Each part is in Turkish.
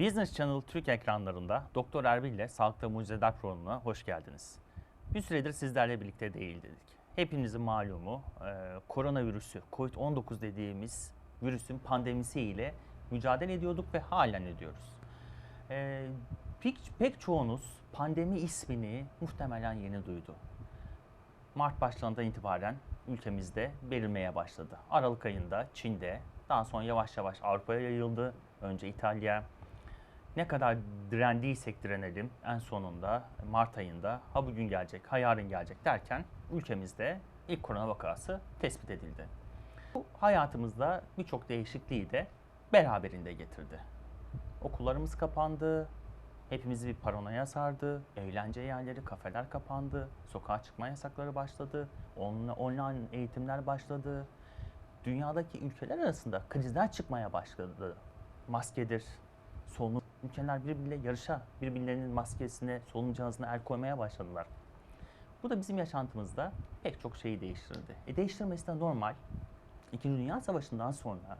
Business Channel Türk ekranlarında Doktor Erbil ile Sağlıkta Mucizeler programına hoş geldiniz. Bir süredir sizlerle birlikte değildik. Hepinizin malumu e, koronavirüsü, COVID-19 dediğimiz virüsün pandemisi ile mücadele ediyorduk ve halen ediyoruz. E, pek, pek çoğunuz pandemi ismini muhtemelen yeni duydu. Mart başlarından itibaren ülkemizde belirmeye başladı. Aralık ayında Çin'de, daha sonra yavaş yavaş Avrupa'ya yayıldı. Önce İtalya. Ne kadar direndiysek direnelim en sonunda Mart ayında ha bugün gelecek, ha yarın gelecek derken ülkemizde ilk korona vakası tespit edildi. Bu hayatımızda birçok değişikliği de beraberinde getirdi. Okullarımız kapandı, Hepimizi bir paranoya sardı. Eğlence yerleri, kafeler kapandı. Sokağa çıkma yasakları başladı. Online, eğitimler başladı. Dünyadaki ülkeler arasında krizler çıkmaya başladı. Maskedir, solunum. Ülkeler birbiriyle yarışa, birbirlerinin maskesine, solunum cihazına el koymaya başladılar. Bu da bizim yaşantımızda pek çok şeyi değiştirdi. E değiştirmesi de normal. İkinci Dünya Savaşı'ndan sonra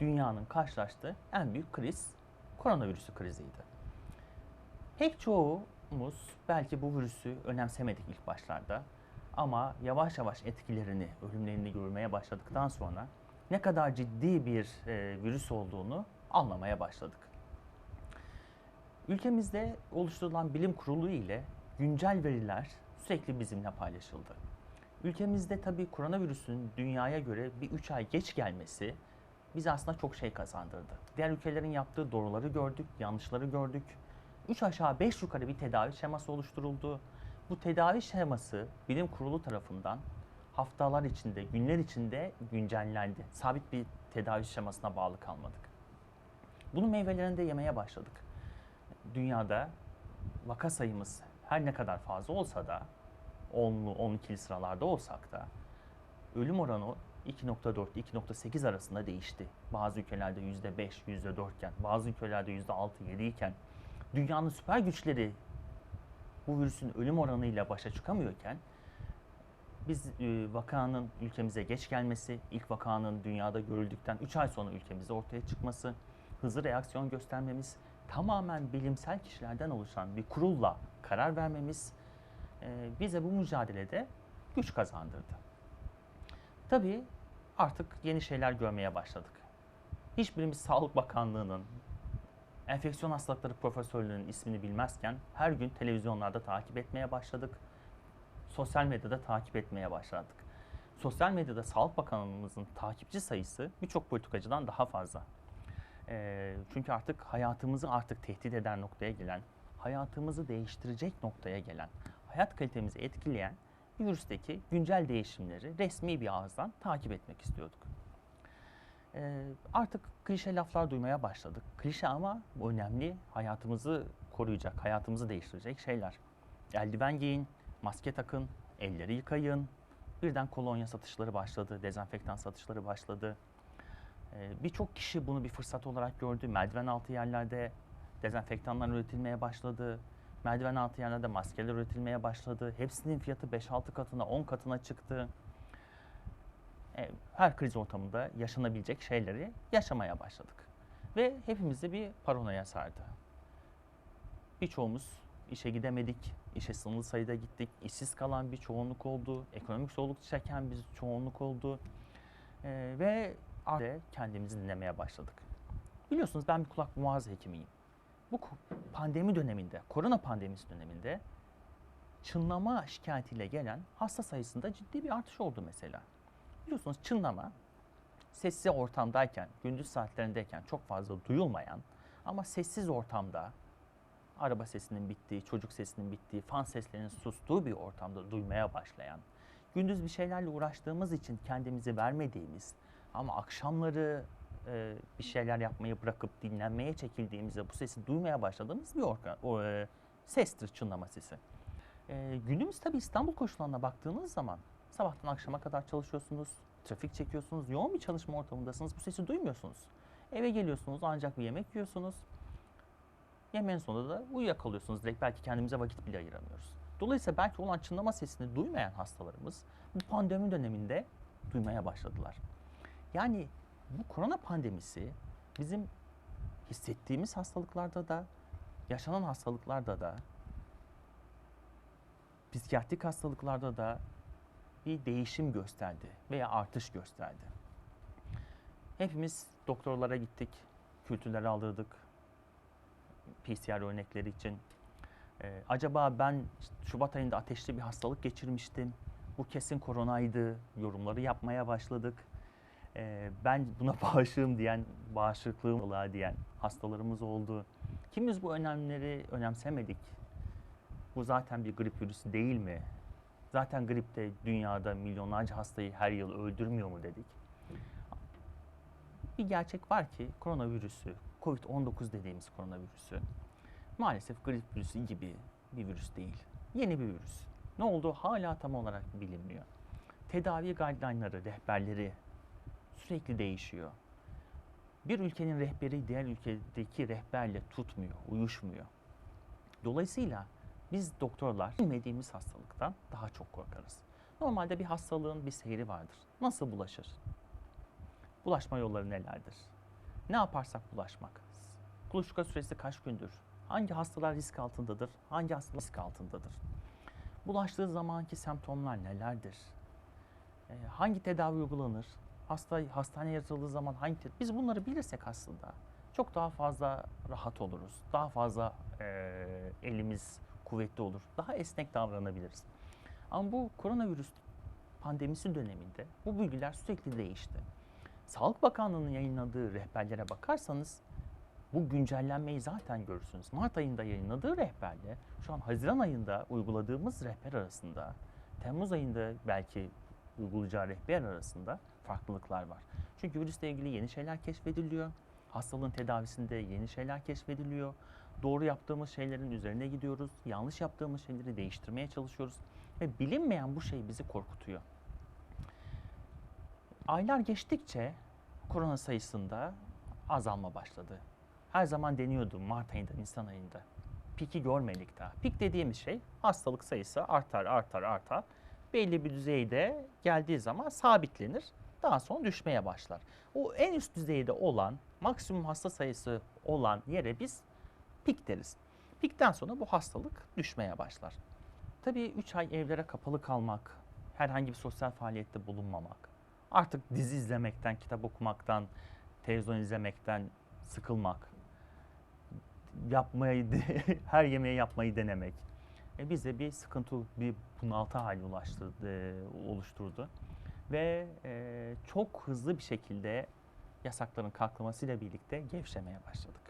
dünyanın karşılaştığı en büyük kriz koronavirüsü kriziydi. Pek çoğumuz belki bu virüsü önemsemedik ilk başlarda ama yavaş yavaş etkilerini, ölümlerini görmeye başladıktan sonra ne kadar ciddi bir e, virüs olduğunu anlamaya başladık. Ülkemizde oluşturulan bilim kurulu ile güncel veriler sürekli bizimle paylaşıldı. Ülkemizde tabii koronavirüsün dünyaya göre bir 3 ay geç gelmesi bize aslında çok şey kazandırdı. Diğer ülkelerin yaptığı doğruları gördük, yanlışları gördük. 3 aşağı 5 yukarı bir tedavi şeması oluşturuldu. Bu tedavi şeması bilim kurulu tarafından haftalar içinde, günler içinde güncellendi. Sabit bir tedavi şemasına bağlı kalmadık. Bunun meyvelerini de yemeye başladık. Dünyada vaka sayımız her ne kadar fazla olsa da 10'lu 12'li sıralarda olsak da ölüm oranı 2.4 2.8 arasında değişti. Bazı ülkelerde %5, %4 iken, bazı ülkelerde %6, 7 iken dünyanın süper güçleri bu virüsün ölüm oranıyla başa çıkamıyorken biz e, vakanın ülkemize geç gelmesi, ilk vakanın dünyada görüldükten 3 ay sonra ülkemizde ortaya çıkması, hızlı reaksiyon göstermemiz, tamamen bilimsel kişilerden oluşan bir kurulla karar vermemiz e, bize bu mücadelede güç kazandırdı. Tabii artık yeni şeyler görmeye başladık. Hiçbirimiz Sağlık Bakanlığı'nın, enfeksiyon hastalıkları profesörlüğünün ismini bilmezken her gün televizyonlarda takip etmeye başladık. Sosyal medyada takip etmeye başladık. Sosyal medyada Sağlık Bakanlığımızın takipçi sayısı birçok politikacıdan daha fazla. Ee, çünkü artık hayatımızı artık tehdit eden noktaya gelen, hayatımızı değiştirecek noktaya gelen, hayat kalitemizi etkileyen virüsteki güncel değişimleri resmi bir ağızdan takip etmek istiyorduk. Ee, artık klişe laflar duymaya başladık. Klişe ama önemli, hayatımızı koruyacak, hayatımızı değiştirecek şeyler. Eldiven giyin, maske takın, elleri yıkayın. Birden kolonya satışları başladı, dezenfektan satışları başladı. Ee, Birçok kişi bunu bir fırsat olarak gördü. Merdiven altı yerlerde dezenfektanlar üretilmeye başladı. Merdiven altı yerlerde maskeler üretilmeye başladı. Hepsinin fiyatı 5-6 katına, 10 katına çıktı. E, Her kriz ortamında yaşanabilecek şeyleri yaşamaya başladık. Ve hepimizi bir paranoya sardı. Birçoğumuz işe gidemedik, işe sınırlı sayıda gittik, işsiz kalan bir çoğunluk oldu, ekonomik zorluk çeken bir çoğunluk oldu. E, ve artık kendimizi dinlemeye başladık. Biliyorsunuz ben bir kulak boğaz hekimiyim. Bu pandemi döneminde, korona pandemisi döneminde çınlama şikayetiyle gelen hasta sayısında ciddi bir artış oldu mesela. Biliyorsunuz çınlama sessiz ortamdayken, gündüz saatlerindeyken çok fazla duyulmayan ama sessiz ortamda araba sesinin bittiği, çocuk sesinin bittiği, fan seslerinin sustuğu bir ortamda duymaya başlayan, gündüz bir şeylerle uğraştığımız için kendimizi vermediğimiz ama akşamları e, bir şeyler yapmayı bırakıp dinlenmeye çekildiğimizde bu sesi duymaya başladığımız bir orga, o, e, sestir çınlama sesi. E, günümüz tabii İstanbul koşullarına baktığınız zaman sabahtan akşama kadar çalışıyorsunuz, trafik çekiyorsunuz, yoğun bir çalışma ortamındasınız, bu sesi duymuyorsunuz. Eve geliyorsunuz ancak bir yemek yiyorsunuz. Yemeğin sonunda da uyuyakalıyorsunuz. Direkt belki kendimize vakit bile ayıramıyoruz. Dolayısıyla belki olan çınlama sesini duymayan hastalarımız bu pandemi döneminde duymaya başladılar. Yani bu korona pandemisi bizim hissettiğimiz hastalıklarda da, yaşanan hastalıklarda da, psikiyatrik hastalıklarda da bir değişim gösterdi veya artış gösterdi. Hepimiz doktorlara gittik, kültürleri aldırdık, PCR örnekleri için. Ee, acaba ben Şubat ayında ateşli bir hastalık geçirmiştim, bu kesin koronaydı yorumları yapmaya başladık. Ee, ben buna bağışığım diyen, bağışıklığım ola diyen hastalarımız oldu. Kimimiz bu önemleri önemsemedik. Bu zaten bir grip virüsü değil mi? Zaten grip de dünyada milyonlarca hastayı her yıl öldürmüyor mu dedik. Bir gerçek var ki koronavirüsü, Covid-19 dediğimiz koronavirüsü maalesef grip virüsü gibi bir virüs değil. Yeni bir virüs. Ne oldu hala tam olarak bilinmiyor. Tedavi guideline'ları, rehberleri sürekli değişiyor. Bir ülkenin rehberi diğer ülkedeki rehberle tutmuyor, uyuşmuyor. Dolayısıyla biz doktorlar bilmediğimiz hastalıktan daha çok korkarız. Normalde bir hastalığın bir seyri vardır. Nasıl bulaşır? Bulaşma yolları nelerdir? Ne yaparsak bulaşmak? Kuluçka süresi kaç gündür? Hangi hastalar risk altındadır? Hangi hastalar risk altındadır? Bulaştığı zamanki semptomlar nelerdir? Ee, hangi tedavi uygulanır? Hasta hastaneye yatırıldığı zaman hangi te- biz bunları bilirsek aslında çok daha fazla rahat oluruz. Daha fazla eee, elimiz kuvvetli olur. Daha esnek davranabiliriz. Ama bu koronavirüs pandemisi döneminde bu bilgiler sürekli değişti. Sağlık Bakanlığı'nın yayınladığı rehberlere bakarsanız bu güncellenmeyi zaten görürsünüz. Mart ayında yayınladığı rehberle şu an Haziran ayında uyguladığımız rehber arasında, Temmuz ayında belki uygulayacağı rehber arasında farklılıklar var. Çünkü virüsle ilgili yeni şeyler keşfediliyor. Hastalığın tedavisinde yeni şeyler keşfediliyor. Doğru yaptığımız şeylerin üzerine gidiyoruz. Yanlış yaptığımız şeyleri değiştirmeye çalışıyoruz. Ve bilinmeyen bu şey bizi korkutuyor. Aylar geçtikçe korona sayısında azalma başladı. Her zaman deniyordu Mart ayında, Nisan ayında. Piki görmedik daha. Pik dediğimiz şey hastalık sayısı artar, artar, artar. Belli bir düzeyde geldiği zaman sabitlenir. Daha sonra düşmeye başlar. O en üst düzeyde olan, maksimum hasta sayısı olan yere biz pik deriz. Pikten sonra bu hastalık düşmeye başlar. Tabii 3 ay evlere kapalı kalmak, herhangi bir sosyal faaliyette bulunmamak, artık dizi izlemekten, kitap okumaktan, televizyon izlemekten sıkılmak, yapmayı, her yemeği yapmayı denemek e, bize bir sıkıntı, bir bunaltı hali ulaştırdı, oluşturdu. Ve e, çok hızlı bir şekilde yasakların kalkmasıyla birlikte gevşemeye başladık.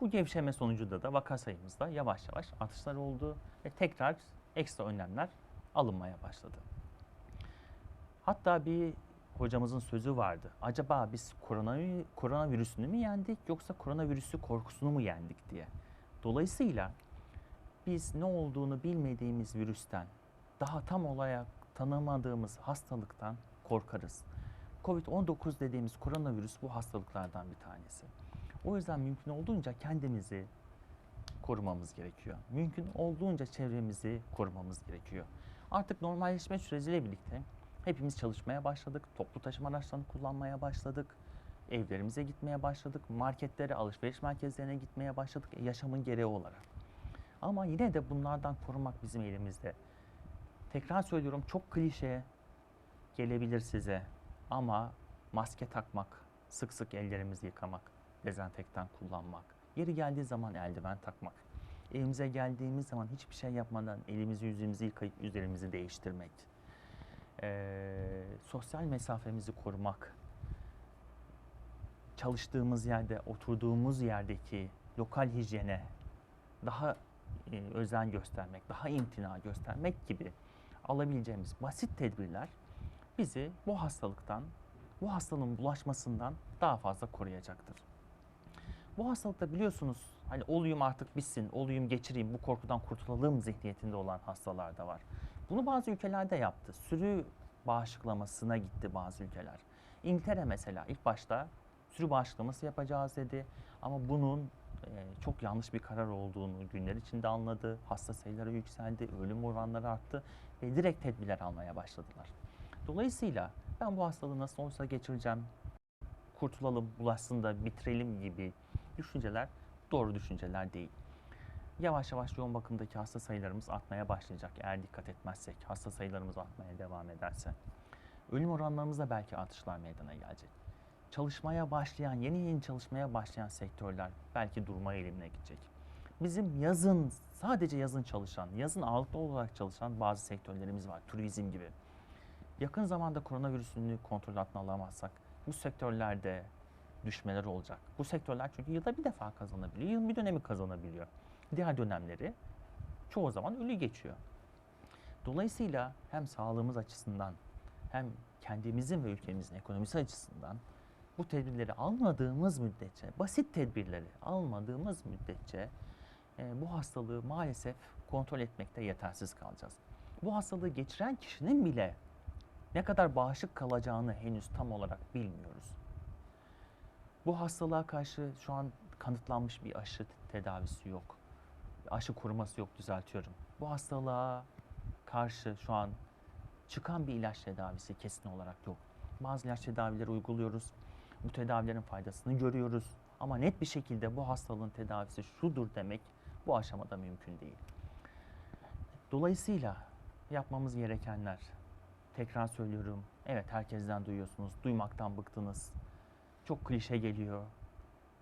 Bu gevşeme sonucunda da vaka sayımızda yavaş yavaş artışlar oldu ve tekrar ekstra önlemler alınmaya başladı. Hatta bir hocamızın sözü vardı. Acaba biz koronavi- koronavirüsünü mü yendik yoksa koronavirüsü korkusunu mu yendik diye. Dolayısıyla biz ne olduğunu bilmediğimiz virüsten, daha tam olarak tanımadığımız hastalıktan korkarız. Covid-19 dediğimiz koronavirüs bu hastalıklardan bir tanesi. O yüzden mümkün olduğunca kendimizi korumamız gerekiyor. Mümkün olduğunca çevremizi korumamız gerekiyor. Artık normalleşme süreciyle birlikte hepimiz çalışmaya başladık. Toplu taşıma araçlarını kullanmaya başladık. Evlerimize gitmeye başladık. Marketlere, alışveriş merkezlerine gitmeye başladık. e, Yaşamın gereği olarak. Ama yine de bunlardan korumak bizim elimizde. Tekrar söylüyorum çok klişe gelebilir size ama maske takmak, sık sık ellerimizi yıkamak, dezenfektan kullanmak, yeri geldiği zaman eldiven takmak, evimize geldiğimiz zaman hiçbir şey yapmadan elimizi yüzümüzü yıkayıp üzerimizi değiştirmek, Ee, sosyal mesafemizi korumak, çalıştığımız yerde, oturduğumuz yerdeki lokal hijyene daha e, özen göstermek, daha imtina göstermek gibi alabileceğimiz basit tedbirler bizi bu hastalıktan, bu hastalığın bulaşmasından daha fazla koruyacaktır. Bu hastalıkta biliyorsunuz hani olayım artık bitsin, olayım geçireyim, bu korkudan kurtulalım zihniyetinde olan hastalar da var. Bunu bazı ülkelerde yaptı. Sürü bağışıklamasına gitti bazı ülkeler. İngiltere mesela ilk başta sürü bağışıklaması yapacağız dedi. Ama bunun çok yanlış bir karar olduğunu günler içinde anladı. Hasta sayıları yükseldi, ölüm oranları arttı ve direkt tedbirler almaya başladılar. Dolayısıyla ben bu hastalığı nasıl olsa geçireceğim, kurtulalım, bulaşsın da bitirelim gibi düşünceler doğru düşünceler değil. Yavaş yavaş yoğun bakımdaki hasta sayılarımız artmaya başlayacak eğer dikkat etmezsek, hasta sayılarımız artmaya devam ederse. Ölüm oranlarımızda belki artışlar meydana gelecek. Çalışmaya başlayan, yeni yeni çalışmaya başlayan sektörler belki durma eğilimine gidecek. Bizim yazın, sadece yazın çalışan, yazın ağırlıklı olarak çalışan bazı sektörlerimiz var. Turizm gibi. Yakın zamanda koronavirüsünü kontrol altına alamazsak bu sektörlerde düşmeler olacak. Bu sektörler çünkü yılda bir defa kazanabiliyor, yılın bir dönemi kazanabiliyor. Diğer dönemleri çoğu zaman ölü geçiyor. Dolayısıyla hem sağlığımız açısından hem kendimizin ve ülkemizin ekonomisi açısından bu tedbirleri almadığımız müddetçe, basit tedbirleri almadığımız müddetçe e, bu hastalığı maalesef kontrol etmekte yetersiz kalacağız. Bu hastalığı geçiren kişinin bile ne kadar bağışık kalacağını henüz tam olarak bilmiyoruz. Bu hastalığa karşı şu an kanıtlanmış bir aşı tedavisi yok. Aşı koruması yok düzeltiyorum. Bu hastalığa karşı şu an çıkan bir ilaç tedavisi kesin olarak yok. Bazı ilaç tedavileri uyguluyoruz. Bu tedavilerin faydasını görüyoruz. Ama net bir şekilde bu hastalığın tedavisi şudur demek bu aşamada mümkün değil. Dolayısıyla yapmamız gerekenler, tekrar söylüyorum, evet herkesten duyuyorsunuz, duymaktan bıktınız. Çok klişe geliyor.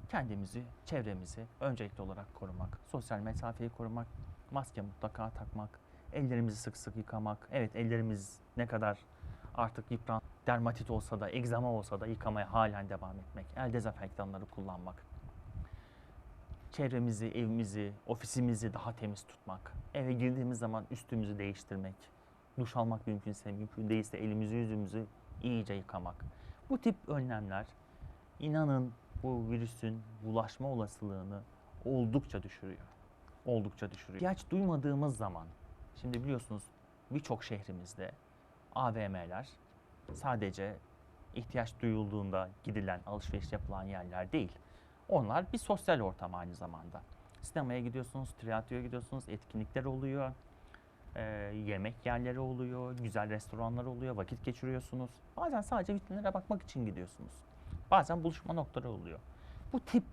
Kendimizi, çevremizi öncelikli olarak korumak, sosyal mesafeyi korumak, maske mutlaka takmak, ellerimizi sık sık yıkamak. Evet ellerimiz ne kadar artık yıpran, dermatit olsa da, egzama olsa da yıkamaya halen devam etmek. El dezenfektanları kullanmak. Çevremizi, evimizi, ofisimizi daha temiz tutmak. Eve girdiğimiz zaman üstümüzü değiştirmek. Duş almak mümkünse, mümkün değilse elimizi yüzümüzü iyice yıkamak. Bu tip önlemler inanın bu virüsün bulaşma olasılığını oldukça düşürüyor. Oldukça düşürüyor. İhtiyaç duymadığımız zaman, şimdi biliyorsunuz birçok şehrimizde AVM'ler sadece ihtiyaç duyulduğunda gidilen, alışveriş yapılan yerler değil. Onlar bir sosyal ortam aynı zamanda. Sinemaya gidiyorsunuz, tiyatroya gidiyorsunuz, etkinlikler oluyor, e, yemek yerleri oluyor, güzel restoranlar oluyor, vakit geçiriyorsunuz. Bazen sadece vitrinlere bakmak için gidiyorsunuz. Bazen buluşma noktaları oluyor. Bu tip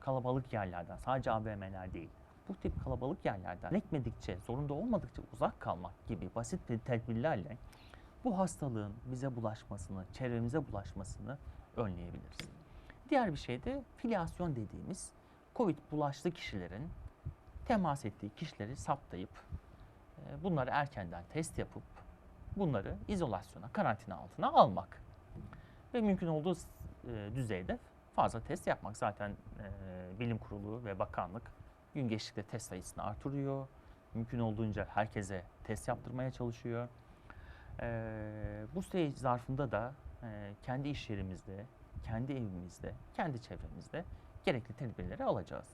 kalabalık yerlerden, sadece AVM'ler değil, bu tip kalabalık yerlerden gerekmedikçe, zorunda olmadıkça uzak kalmak gibi basit bir tedbirlerle bu hastalığın bize bulaşmasını, çevremize bulaşmasını önleyebiliriz. Diğer bir şey de filyasyon dediğimiz COVID bulaşlı kişilerin temas ettiği kişileri saptayıp e, bunları erkenden test yapıp bunları izolasyona, karantina altına almak. Ve mümkün olduğu e, düzeyde fazla test yapmak. Zaten e, bilim kurulu ve bakanlık gün geçtikçe test sayısını artırıyor. Mümkün olduğunca herkese test yaptırmaya çalışıyor. E, bu süre zarfında da e, kendi iş yerimizde, kendi evimizde, kendi çevremizde gerekli tedbirleri alacağız.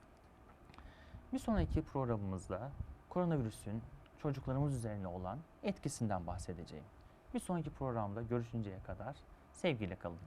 Bir sonraki programımızda koronavirüsün çocuklarımız üzerine olan etkisinden bahsedeceğim. Bir sonraki programda görüşünceye kadar sevgiyle kalın.